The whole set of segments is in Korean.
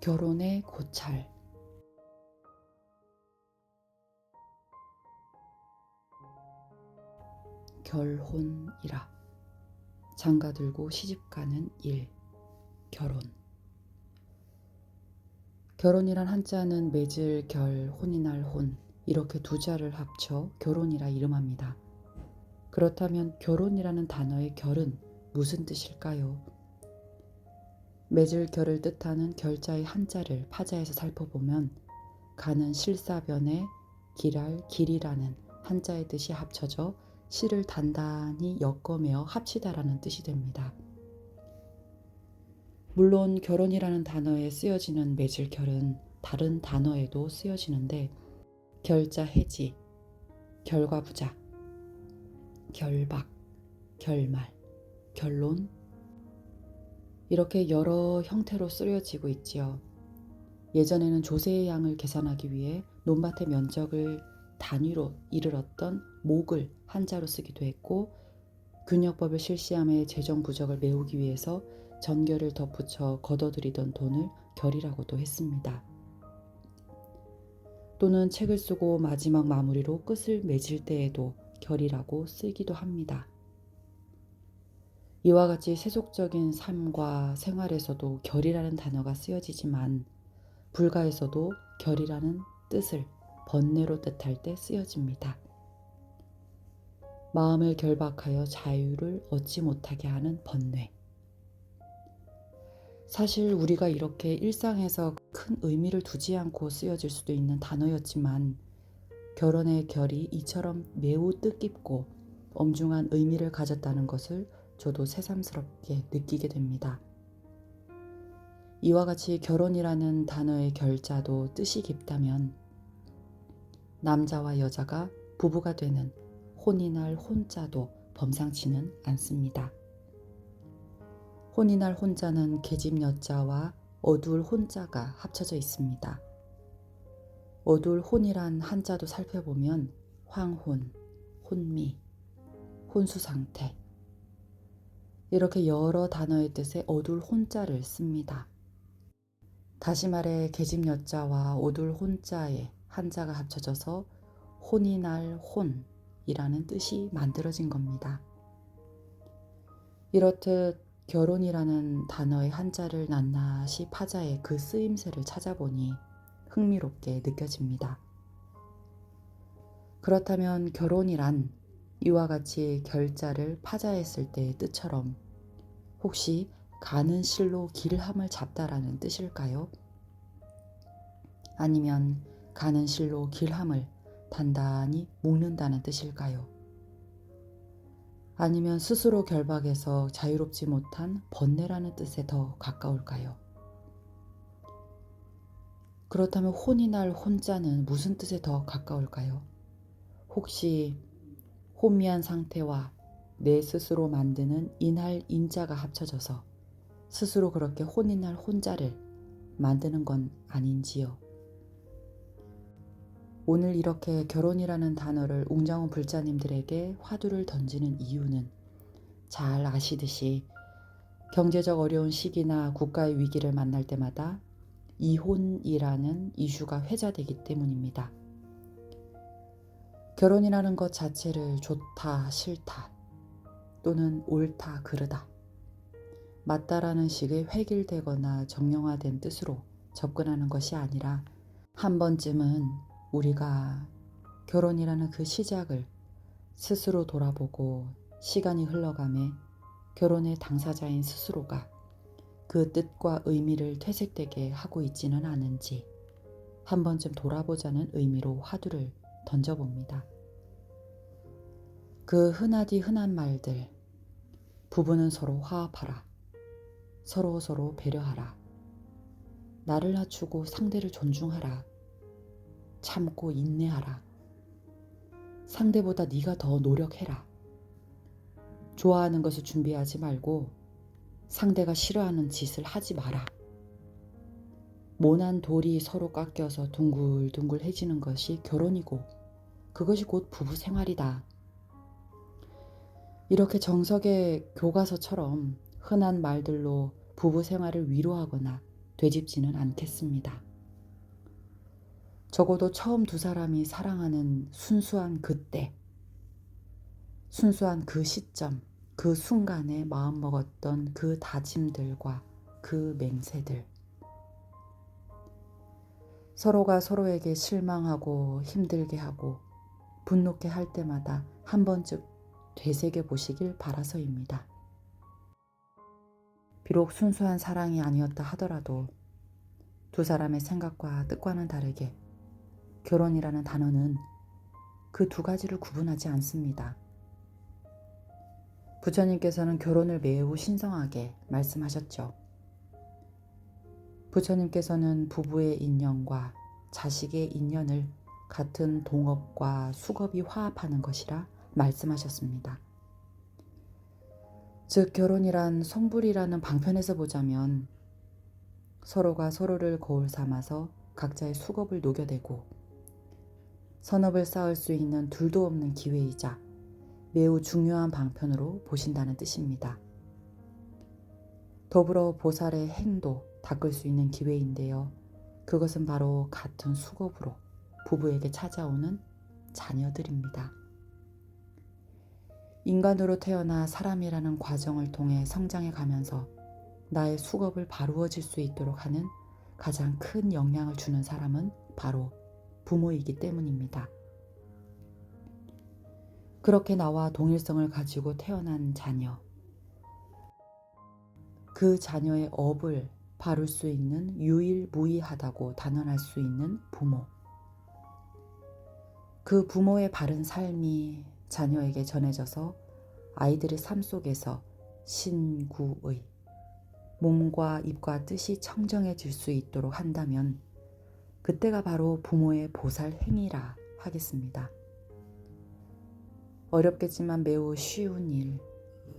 결혼의 고찰. 결혼이라. 장가 들고 시집 가는 일. 결혼. 결혼이란 한자는 맺을 결 혼이 날 혼. 이렇게 두 자를 합쳐 결혼이라 이름합니다. 그렇다면 결혼이라는 단어의 결은 무슨 뜻일까요? 맺을 결을 뜻하는 결자의 한자를 파자에서 살펴보면 가는 실사변에 길할 길이라는 한자의 뜻이 합쳐져 실을 단단히 엮어매어 합치다라는 뜻이 됩니다. 물론 결혼이라는 단어에 쓰여지는 맺을 결은 다른 단어에도 쓰여지는데 결자 해지, 결과부작, 결박, 결말, 결론 이렇게 여러 형태로 쓰여지고 있지요. 예전에는 조세의 양을 계산하기 위해 논밭의 면적을 단위로 이르렀던 목을 한자로 쓰기도 했고 균역법을 실시함에 재정 부족을 메우기 위해서 전결을 덧붙여 걷어들이던 돈을 결이라고도 했습니다. 또는 책을 쓰고 마지막 마무리로 끝을 맺을 때에도 결이라고 쓰기도 합니다. 이와 같이 세속적인 삶과 생활에서도 결이라는 단어가 쓰여지지만 불가에서도 결이라는 뜻을 번뇌로 뜻할 때 쓰여집니다. 마음을 결박하여 자유를 얻지 못하게 하는 번뇌. 사실 우리가 이렇게 일상에서 큰 의미를 두지 않고 쓰여질 수도 있는 단어였지만 결혼의 결이 이처럼 매우 뜻깊고 엄중한 의미를 가졌다는 것을 저도 새삼스럽게 느끼게 됩니다. 이와 같이 결혼이라는 단어의 결자도 뜻이 깊다면 남자와 여자가 부부가 되는 혼이 날 혼자도 범상치는 않습니다. 혼이 날 혼자는 계집 여자와 어두울 혼자가 합쳐져 있습니다. 어두울 혼이란 한자도 살펴보면 황혼, 혼미, 혼수 상태 이렇게 여러 단어의 뜻의 어두울 혼자를 씁니다. 다시 말해 계집 여자와 어두울 혼자의 한자가 합쳐져서 혼이 날 혼이라는 뜻이 만들어진 겁니다. 이렇듯 결혼이라는 단어의 한자를 낱낱이 파자의 그 쓰임새를 찾아보니 흥미롭게 느껴집니다. 그렇다면 결혼이란 이와 같이 결자를 파자했을 때의 뜻처럼 혹시 가는 실로 길함을 잡다라는 뜻일까요? 아니면 가는 실로 길함을 단단히 묶는다는 뜻일까요? 아니면 스스로 결박해서 자유롭지 못한 번뇌라는 뜻에 더 가까울까요? 그렇다면 혼이 날 혼자는 무슨 뜻에 더 가까울까요? 혹시 혼미한 상태와 내 스스로 만드는 인할 인자가 합쳐져서 스스로 그렇게 날 혼자를 만드는 건 아닌지요? 오늘 이렇게 결혼이라는 단어를 웅장한 불자님들에게 화두를 던지는 이유는 잘 아시듯이 경제적 어려운 시기나 국가의 위기를 만날 때마다 이혼이라는 이슈가 회자되기 때문입니다. 결혼이라는 것 자체를 좋다, 싫다, 또는 옳다, 그르다, 맞다라는 식의 획일되거나 정형화된 뜻으로 접근하는 것이 아니라 한 번쯤은 우리가 결혼이라는 그 시작을 스스로 돌아보고 시간이 흘러감에 결혼의 당사자인 스스로가 그 뜻과 의미를 퇴색되게 하고 있지는 않은지 한 번쯤 돌아보자는 의미로 화두를 던져봅니다. 그 흔하디 흔한 말들, 부부는 서로 화합하라, 서로 서로 배려하라, 나를 낮추고 상대를 존중하라, 참고 인내하라, 상대보다 네가 더 노력해라, 좋아하는 것을 준비하지 말고 상대가 싫어하는 짓을 하지 마라. 모난 돌이 서로 깎여서 둥글둥글해지는 것이 결혼이고 그것이 곧 부부 생활이다. 이렇게 정석의 교과서처럼 흔한 말들로 부부 생활을 위로하거나 되짚지는 않겠습니다. 적어도 처음 두 사람이 사랑하는 순수한 그때, 순수한 그 시점, 그 순간에 마음먹었던 그 다짐들과 그 맹세들. 서로가 서로에게 실망하고 힘들게 하고 분노케 할 때마다 한 번쯤 되새겨 보시길 바라서입니다. 비록 순수한 사랑이 아니었다 하더라도 두 사람의 생각과 뜻과는 다르게 결혼이라는 단어는 그 두 가지를 구분하지 않습니다. 부처님께서는 결혼을 매우 신성하게 말씀하셨죠. 부처님께서는 부부의 인연과 자식의 인연을 같은 동업과 수겁이 화합하는 것이라 말씀하셨습니다. 즉, 결혼이란 성불이라는 방편에서 보자면 서로가 서로를 거울 삼아서 각자의 수겁을 녹여내고 선업을 쌓을 수 있는 둘도 없는 기회이자 매우 중요한 방편으로 보신다는 뜻입니다. 더불어 보살의 행도 닦을 수 있는 기회인데요. 그것은 바로 같은 수겁으로 부부에게 찾아오는 자녀들입니다. 인간으로 태어나 사람이라는 과정을 통해 성장해 가면서 나의 수겁을 바루어질 수 있도록 하는 가장 큰 영향을 주는 사람은 바로 부모이기 때문입니다. 그렇게 나와 동일성을 가지고 태어난 자녀. 그 자녀의 업을 바룰 수 있는 유일무이하다고 단언할 수 있는 부모. 그 부모의 바른 삶이 자녀에게 전해져서 아이들의 삶 속에서 신구의 몸과 입과 뜻이 청정해질 수 있도록 한다면 그때가 바로 부모의 보살 행위라 하겠습니다. 어렵겠지만 매우 쉬운 일,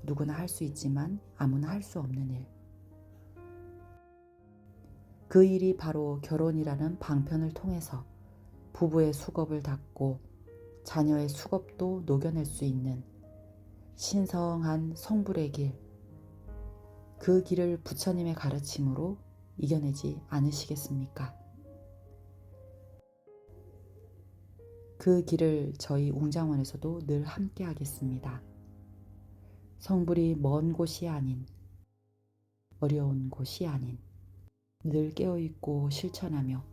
누구나 할 수 있지만 아무나 할 수 없는 일. 그 일이 바로 결혼이라는 방편을 통해서 부부의 수겁을 닦고 자녀의 수겁도 녹여낼 수 있는 신성한 성불의 길, 그 길을 부처님의 가르침으로 이겨내지 않으시겠습니까? 그 길을 저희 웅장원에서도 늘 함께 하겠습니다. 성불이 먼 곳이 아닌, 어려운 곳이 아닌, 늘 깨어있고 실천하며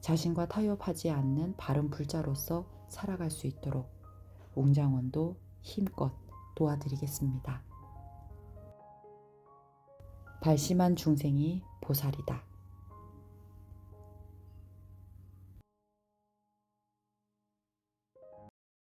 자신과 타협하지 않는 바른 불자로서 살아갈 수 있도록 웅장원도 힘껏 도와드리겠습니다. 발심한 중생이 보살이다.